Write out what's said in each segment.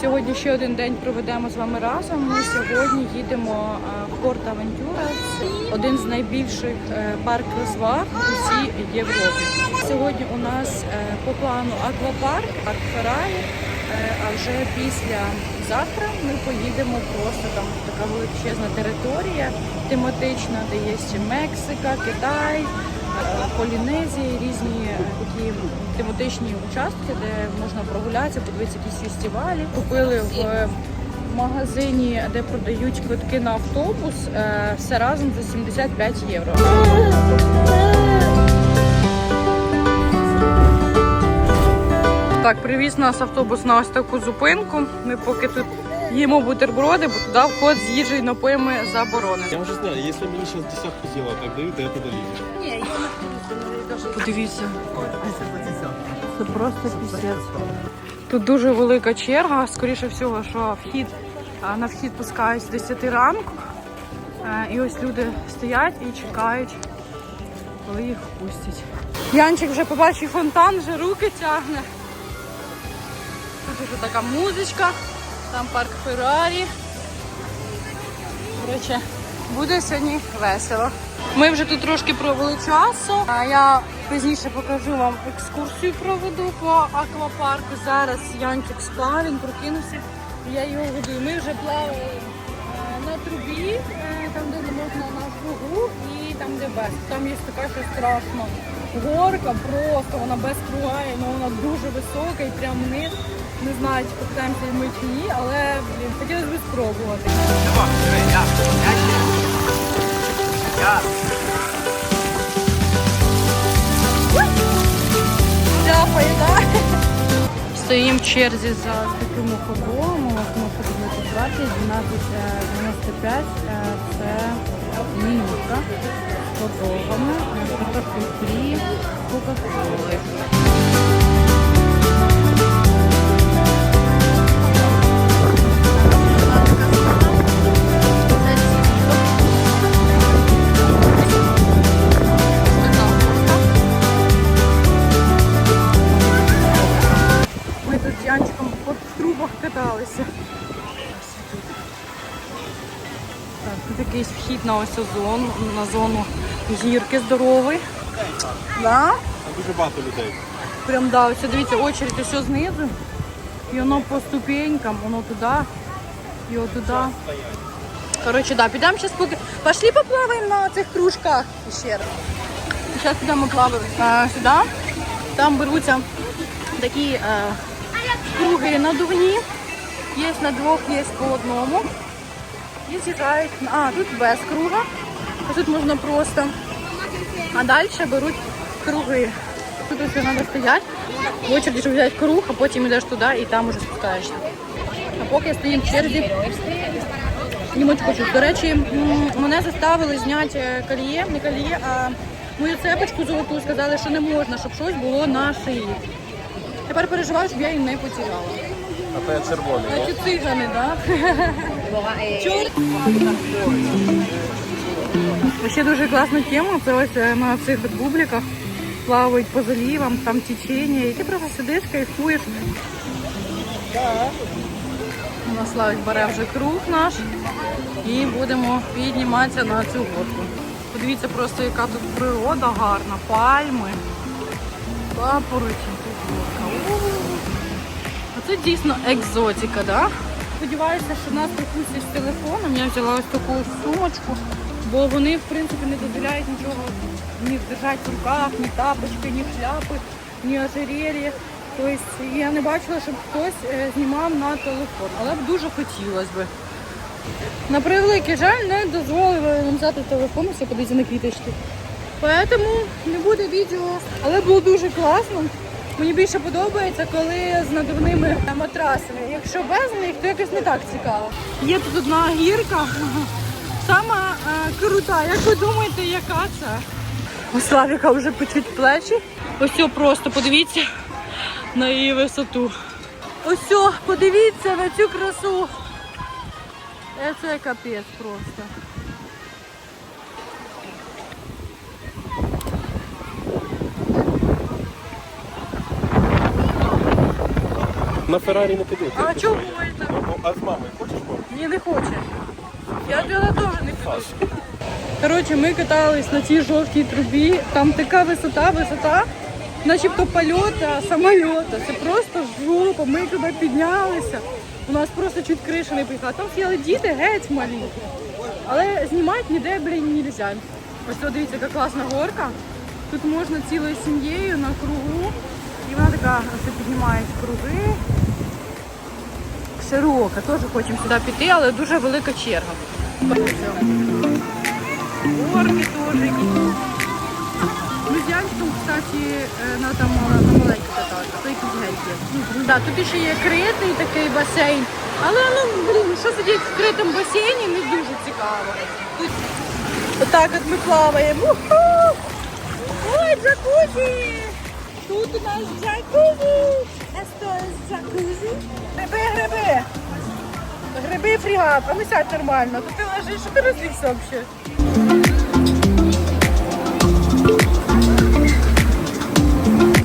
Сьогодні ще один день проведемо з вами разом. Ми сьогодні їдемо е, в Порт Авентюра. Один з найбільших е, парк розваг у всій Європі. Сьогодні у нас е, по плану аквапарк, парк Феррарі. А вже після завтра ми поїдемо просто там така величезна територія тематична, де є ще Мексика, Китай, Полінезія, різні е, такі тематичні участки, де можна прогулятися, подивитися якісь фестивалі. Купили в е, магазині, де продають квитки на автобус, е, все разом за 75 євро. Так, привіз нас автобус на ось таку зупинку. Ми поки тут їмо бутерброди, бо туди вход з їжею і напоями заборонений. Я уже знаю, если мне сейчас десятку сделают, так дают, и это дали. Подивіться. Це просто пісець. Тут дуже велика черга. Скоріше всього, що вхід на вхід пускають з 10 ранку. Е, І ось люди стоять і чекають, коли їх впустять. Янчик вже побачив фонтан, вже руки тягне. Тут вже така музичка, там парк Феррарі. Коротше, буде сьогодні весело. Ми вже тут трошки провели часу. А Я пізніше покажу вам екскурсію проведу по аквапарку. Зараз Янчик спав, він прокинувся, я його годую. Ми вже плавали е, на трубі, е, там де можна на кругу і там де без. Там є така що страшна горка, просто вона без кругає, але вона дуже висока і прямо вниз. Не знаю, чи покатаємося ми чи ні, але блін, хотілося б спробувати. Стоїмо в черзі за таким ходом. Можна подивитися 20, 12,95. Е, Це мінутка з ходовами, картофель фрі, кока-коли. На ось цю зону, на зону гірки здоровий. Да? Дуже багато людей. Прям да, ось дивіться, очередь ось знизу. І воно по ступенькам, воно туди, і отуди. Коротше, да, підемо зараз поки. Пошли поплаваємо на цих кружках ще раз. Зараз підемо плавати а, сюди. Там беруться такі е, круги надувні. Є на двох, є по одному. І з'їжджають. А, тут без круга. Тут можна просто. А далі беруть круги. Тут ось треба стояти. В очереді, щоб взяти круг, а потім йдеш туди і там уже спускаєшся. А поки стоїмо в черзі, їмо хочу. До речі, мене заставили зняти е, коліє, не коліє, а мою цепочку золоту сказали, що не можна, щоб щось було на шиї. Тепер переживаю, щоб я її не потеряла. А то я червоний. Ці цигани, так? Ще дуже класна тема. Це ось е, на цих от бубликах плавають по заливам, там течення, і ти просто сидиш, кайфуєш. У нас Славик бере вже круг наш і будемо підніматися на цю горку. Подивіться просто, яка тут природа гарна, пальми, папороті, тут горка. У-у-у. Дійсно екзотика, да? Сподіваюся, що нас припустять з телефоном. Я взяла ось таку сумочку, бо вони, в принципі, не дозволяють нічого ні держати в руках, ні тапочки, ні шляпи, ні ожерелья. Тобто я не бачила, щоб хтось е, знімав на телефон, але б дуже хотілося б. На превеликий жаль, не дозволили нам взяти телефон, все подивіться на квіточки. Тому не буде відео, але було дуже класно. Мені більше подобається, коли з надувними матрасами. Якщо без них, то якось не так цікаво. Є тут одна гірка, сама е, крута. Як ви думаєте, яка це? У Славіка вже печуть плечі. Ось просто подивіться на її висоту. Ось подивіться на цю красу. Е, Це капець просто. На Феррарі не піду. А чого це? Ну, а з мамою хочеш мам? Ні, не хоче. Я туди теж не піду. Коротше, ми катались на цій жовтій трубі. Там така висота, висота, начебто польота, самольота. Це просто жопа. Ми туди піднялися. У нас просто чуть криша не поїхала. Там стояли діти геть малі. Але знімати ніде, блін, не можна. Ось тут дивіться, яка класна горка. Тут можна цілою сім'єю на кругу. Вона така ось піднімають круги. Широка, теж хочемо сюди піти, але дуже велика черга. Горки теж з Янчиком, кстати, е, на там маленьку катати, а то якісь тут ще є критий такий басейн. Але ну блін, що сидіти в критому басейні не дуже цікаво. Тут отак от ми плаваємо. Ой, джакузі! Тут у нас джакузі! Es джакузі. Гриби, гриби! Гриби фрігат, а ну сядь нормально. Тут ти лежиш, що ти розлігся взагалі?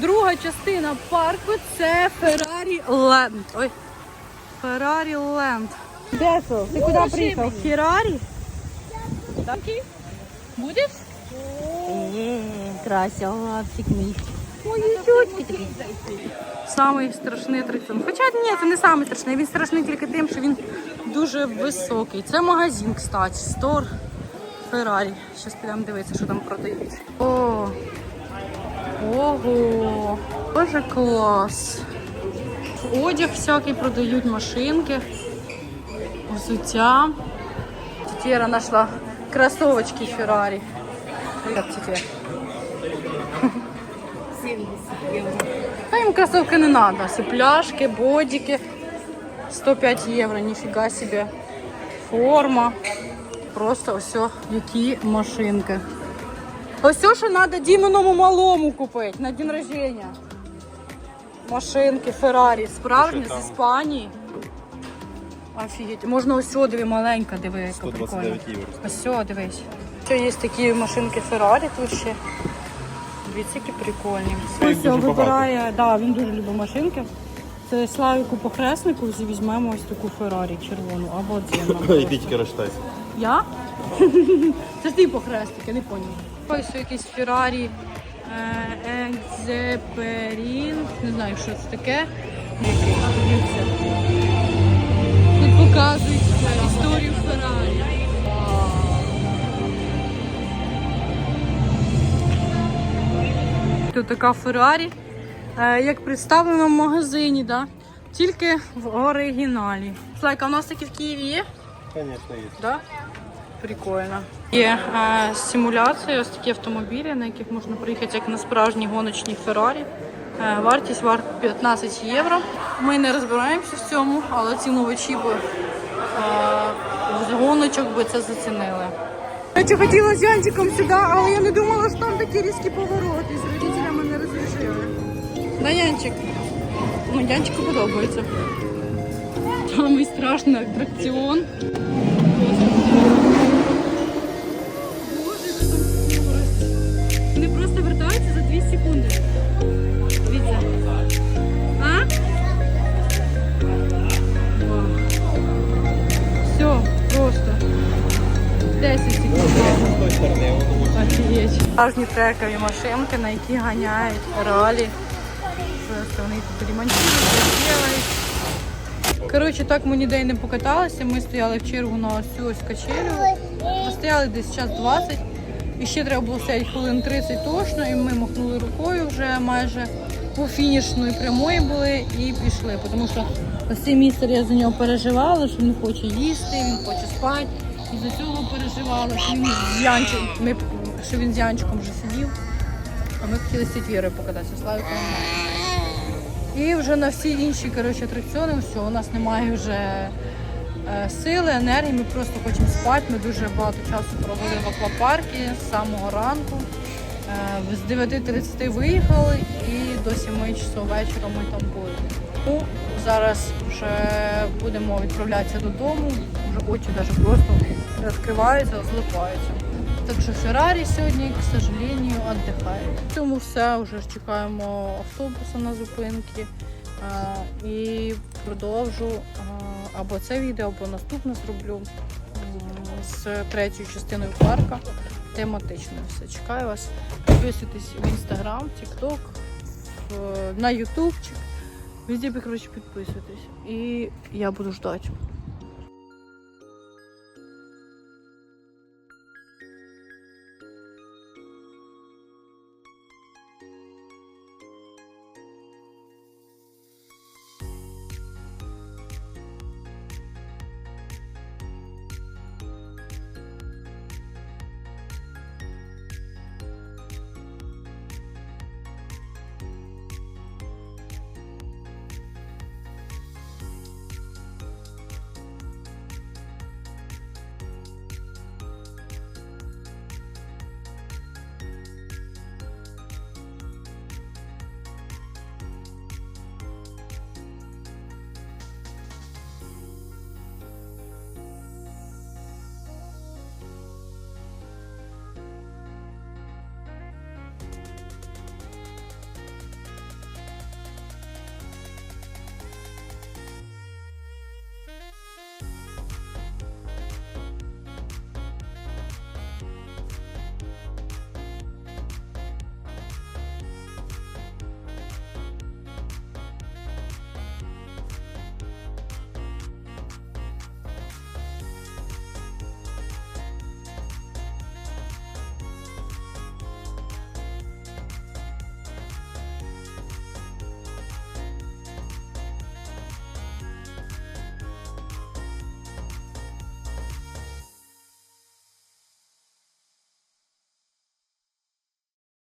Друга частина парку це Феррарі Ленд. Ой. Феррарі Ленд. Де це? Ти куди приїхав? Феррарі? Так? Будеш? Красавчик мій. Мої тютки такі. Самий страшний атракціон. Хоча ні, це не самий страшний. Він страшний тільки тим, що він дуже високий. Це магазин, кстати, стор Феррарі. Зараз підемо дивитися, що там продають. О, ого, дуже клас. Одяг всякий продають, машинки, взуття. Тетера знайшла кросовочки Феррарі. Як тетя? Та їм кросовки не треба. Всі пляшки, бодики. 105 євро, ніфіга собі. Форма. Просто ось які машинки. Ось що треба Дімоному малому купити на день рождення. Машинки Феррарі, справжні з? Іспанії. Офігеть. Можна ось диви, маленька, диви, яка прикольна. Ось дивись. Ще є такі машинки Феррарі тут ще. Дивіться, які прикольні. Ось дуже вибирає, да, він дуже любить машинки. Це Славіку похреснику візьмемо ось таку Феррарі червону або дзінну. Іди тільки розчитайся. Я? Це ж ти похрестик, я не поняла. Ось якийсь Феррарі Екзеперін. Не знаю, що це таке. Якийсь. Тут показують Тут така Феррарі, е, як представлена в магазині, да? тільки в оригіналі. Слайка, у нас такі в Києві є? Звісно, є. Да? Прикольно. Є е, симуляції, ось такі автомобілі, на яких можна приїхати як на справжній гоночній Феррарі. Е, вартість варт 15 євро. Ми не розбираємося в цьому, але ціновичі б е, з гоночок би це зацінили. Я хотіла з Янчиком сюди, але я не думала, що там такі різкі повороти. Да, Янчик? Ну, Янчику подобається. Самий страшний атракціон. Боже, там скорость. Вони просто вертаються за 2 секунди. Дивіться. А? Все, просто. 10 секунд. Офігеть. Справжні трекові машинки, на які ганяють ралі. Просто вони тут ремонтують, роблять. Коротше, так ми ніде й не покаталися. Ми стояли в чергу на ось ось качелю. Постояли десь час 20. І ще треба було стояти хвилин 30 точно, і ми махнули рукою вже майже по фінішної прямої були і пішли. Тому що ось цей містер я за нього переживала, що він хоче їсти, він хоче спати. І за цього переживала, що він з Янчиком, що він з Янчиком вже сидів. А ми хотіли з Тітвірою покататися. Немає. І вже на всі інші коротше, атракціони, все, у нас немає вже е, сили, енергії, ми просто хочемо спати. Ми дуже багато часу провели в аквапарку з самого ранку. Е, з 9.30 виїхали і до 7 часов вечора ми там були. Ну, зараз вже будемо відправлятися додому, вже очі навіть просто розкриваються, злипаються. Так що Феррарі сьогодні, к сожалению, віддихає. В цьому все, вже чекаємо автобуса на зупинки і продовжу або це відео, або наступне зроблю з третьою частиною парка. Тематичною все. Чекаю вас. Підписуйтесь в інстаграм, тікток, на ютубчик. Везде, коротше, підписуйтесь. І я буду ждати.